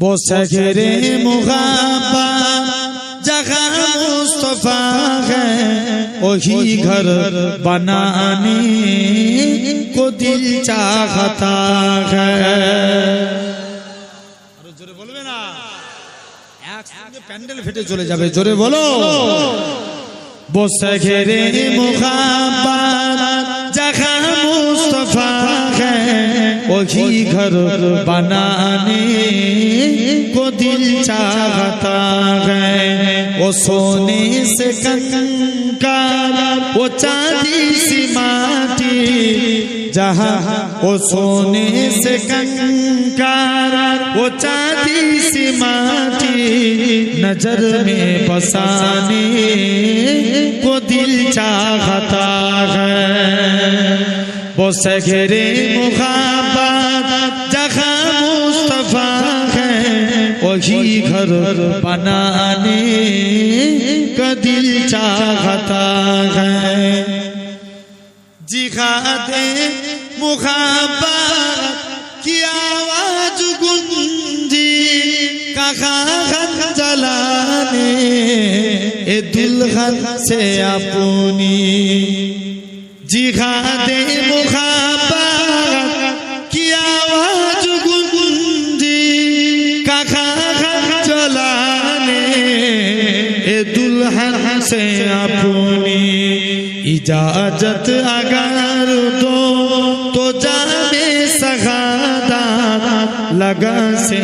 বসের ওহি ঘর বানানি কো দিল চাহতা হ্যায় আরও জোরে বলবে না? এক সঙ্গে প্যান্ডেল ফেটে চলে যাবে জোরে বলো। বসে ঘেরে মুখাবার জাখা মুস্তফা হ্যায় ওহি ঘর বানানি। को दिल चाहता है। वो सोने से कंकार वो चांदी सी माटी। जहाँ वो सोने से कंकार वो चांदी सी माटी। नज़र में बसाने को दिल चाहता है। वो सगरे मुखाबात वही घर बनाने का दिल चाहता है जिहादे मुखाबात की आवाज गुंजी कहा जलाने ए दुल्हन से अपनी जिहादे मुखाबात की आवाज गुंजी कहा से अपनी इजाजत अगर दो तो जाने सगादा लगा से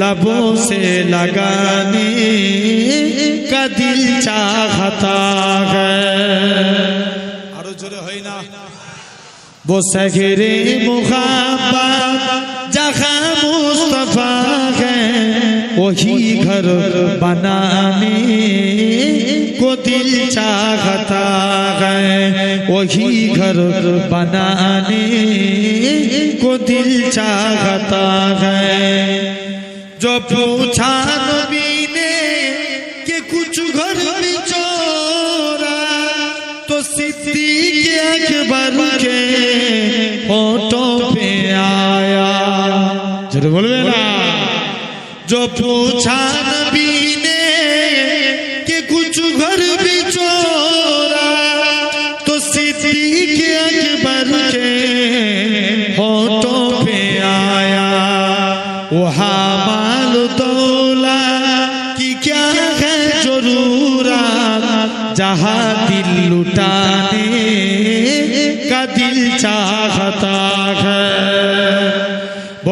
लबों से लगाने का दिल चाहता है वो सगरे मुखाबा जखा मुस्त वही घर बनाने को दिल चाहता है। वही घर बनाने को दिल चाहता है। जो पूछा नबी ने कि कुछ घर चोरा तो सिद्दीक अकबर के फ़ोटो पे आया। ज़रूर बोलवे ना जो पूछा नबी ने कि कुछ घर भी चोरा तो सिद्दीक अकबर के फ़ोटो पे आया। वहाँ माल दौला की क्या है ज़रूरत जहाँ दिल लुटाने का दिल चाहता।